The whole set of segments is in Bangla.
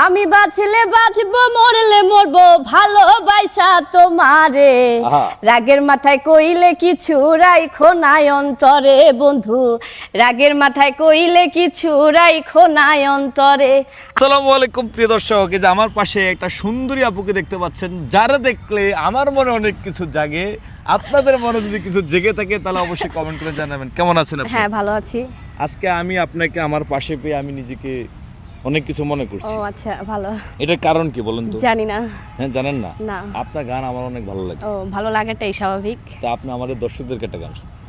আমি বাঁচলে বাঁচবো মরলে মরবো ভালোবাসা তোমারে। রাগের মাথায় কইলে কিছু রাইখো নাই অন্তরে বন্ধু। রাগের মাথায় কইলে কিছু রাইখো নাই অন্তরে। আসসালামু আলাইকুম প্রিয় দর্শক। এই যে আমার পাশে একটা সুন্দরী আপুকে দেখতে পাচ্ছেন যারা দেখলে আমার মনে অনেক কিছু জাগে। আপনাদের মনে যদি কিছু জেগে থাকে তাহলে অবশ্যই কমেন্ট করে জানাবেন। কেমন আছেন আপনি? হ্যাঁ ভালো আছি। আজকে আমি আপনাকে আমার পাশে পেয়ে আমি নিজেকে অনেক কিছু মনে ও করছি আচ্ছা ভালো। এটার কারণ কি বলুন তো? জানি না। হ্যাঁ জানেন না? না। আপনার গান আমার অনেক ভালো লাগে। ও ভালো লাগাটাই স্বাভাবিক। তা আপনি আমাদের দর্শকদেরকে একটা গান শোনান।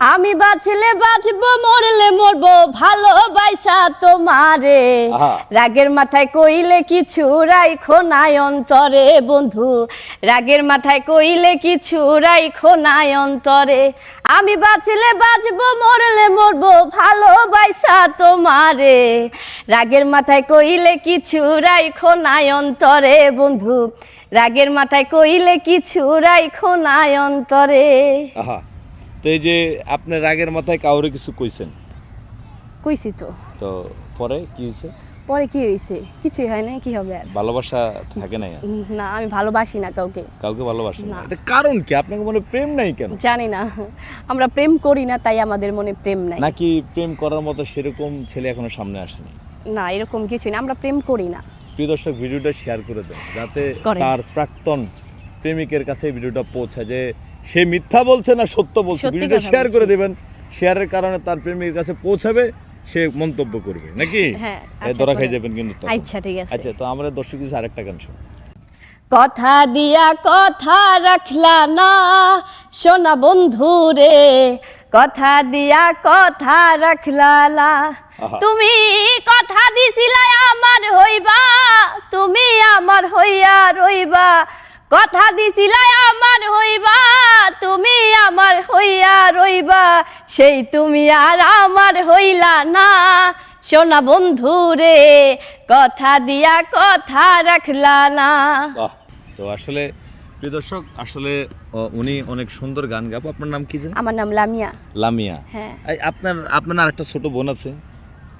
আমি বাঁচলে বাঁচবো মরলে মরবো ভালোবাসা তোমারে। রাগের মাথায় কইলে কিছু রাইখো নাই অন্তরে বন্ধু। রাগের মাথায় কইলে কিছু রাইখো নাই অন্তরে। আমি বাঁচলে বাঁচবো মরলে মরবো ভালোবাসা তোমারে। রাগের মাথায় কইলে কিছু রাইখো নাই অন্তরে বন্ধু। রাগের মাথায় কইলে কিছু রাইখো নাই অন্তরে। তো এই যে আপনার রাগের মাথায় কাউরে কিছু কইছেন? কইছি তো। তো পরে কি হয়েছে পরে কি হয়েছে কিছুই হয় না কি হবে আর? ভালোবাসা থাকে না না আমি ভালোবাসি না কাউকে। কাউকে ভালোবাসেন না? না। এটা কারণ কি? আপনাকে মনে প্রেম নাই কেন? জানি না। আমরা প্রেম করি না তাই আমাদের মনে প্রেম নাই। নাকি প্রেম করার মতো সেরকম ছেলে এখনও সামনে আসেনি? না এরকম কিছুই না। আমরা প্রেম করি না। প্রিয় দর্শক ভিডিওটা শেয়ার করে দেন যাতে তার প্রাক্তন প্রেমিকের কাছে ভিডিওটা পৌঁছায় যে সে মিথ্যা বলছে না সত্য বলছে? ভিডিওটা শেয়ার করে দেবেন। শেয়ারের কারণে তার প্রেমিকের কাছে পৌঁছাবে সে মন্তব্য করবে। নাকি? হ্যাঁ, এই আচ্ছা, ধরা খাই যাবেন কিন্তু। আচ্ছা ঠিক আছে। আচ্ছা তো আমাদের দর্শক কিছু আরেকটা গান শুনুন কথা দিয়া কথা রাখলা না সোনা বন্ধু রে। কথা দিয়া কথা রাখলা না। তুমি কথা দিছিলা আমার হইবা তুমি আমার হইয়া রইবা। কথা দিছিলা আমার হইবা তুমি আমার হইয়া রইবা। সেই তুমি আর আমার হইলা না। সোনা বন্ধু রে কথা দিয়া কথা রাখলা না। তো আসলে প্রিয় দর্শক আসলে উনি অনেক সুন্দর গান গাবো আপনার নাম কি জানেন আমার নাম লামিয়া। লামিয়া। হ্যাঁ। আপনার আপনার আরেকটা ছোট বোন আছে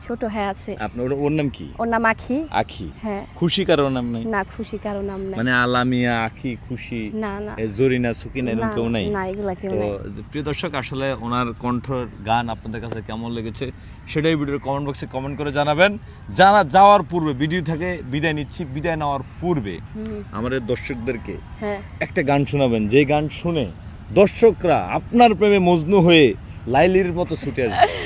ছোট হ্যাঁ আছে। আপনার ওর- নাম কি? ওর নাম আখি। আখি? হ্যাঁ। খুশি কারও নাম নাই? না খুশি কারও নাম নাই। মানে আলামিয়া আখি খুশি না না। জরিনা সুকিনা এরকম কেউ নাই? না এগুলা কেউ তো প্রিয় দর্শক আসলে ওনার কণ্ঠর গান আপনাদের কাছে কেমন লেগেছে সেটাই ভিডিওর কমেন্ট বক্সে কমেন্ট করে জানাবেন। জানা যাওয়ার পূর্বে ভিডিও থেকে বিদায় নিচ্ছি। বিদায় নেওয়ার পূর্বে আমাদের দর্শকদেরকে হ্যাঁ। একটা গান শোনাবেন। যে গান শুনে দর্শকরা আপনার প্রেমে মজনু হয়ে লাইলির মতো ছুটে আসবে।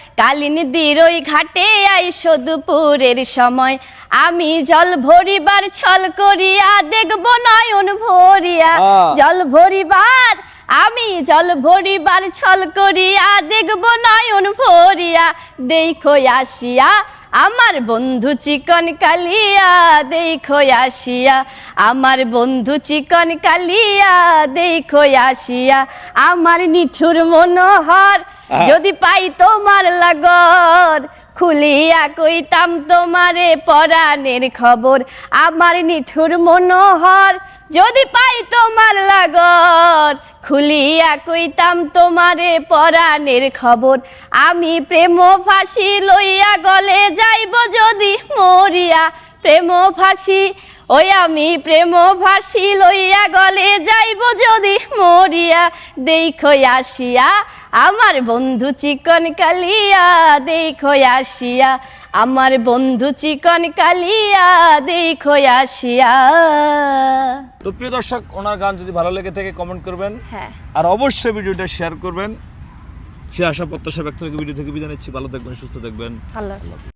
কালিন দিরই ঘাটে আইসো দুপুরের সময়। আমি জল ভরিবার ছল করিয়া দেখব নয়ন ভরিয়া। জল ভরিবার আমি জল ভরিবার ছল করিয়া দেখব নয়ন ভরিয়া। দেখো আসিয়া আমার বন্ধু চিকন কালিয়া দেখো আসিয়া আমার বন্ধু চিকন কালিয়া দেখো আসিয়া আমার নিঠুর মনোহর। যদি পাই তোমার লাগর, খুলিয়া কইতাম তোমারে পরাণের খবর। আমার নিঠুর মনোহর, যদি পাই তোমার লাগর, খুলিয়া কইতাম তোমারে পরাণের খবর। আমি প্রেম ফাঁসি লইয়া গলে যাইব যদি মরিয়া প্রেম ফাঁসি ওই আমি প্রেম ফাঁসি লইয়া গলে যাইব যদি মরিয়া। দেখো আসিয়া আমার বন্ধু চিকন কালিয়া দেখো আসিয়া। আমার বন্ধু চিকন কালিয়া দেখো আসিয়া। তো প্রিয় দর্শক ওনার গান যদি ভালো লেগে থাকে কমেন্ট করবেন। হ্যাঁ। আর অবশ্যই ভিডিওটা শেয়ার করবেন। সে আশা প্রত্যাশা ব্যক্ত রেখে ভিডিও থেকে বিদায় নিচ্ছি। ভালো থাকবেন সুস্থ থাকবেন। আল্লাহ।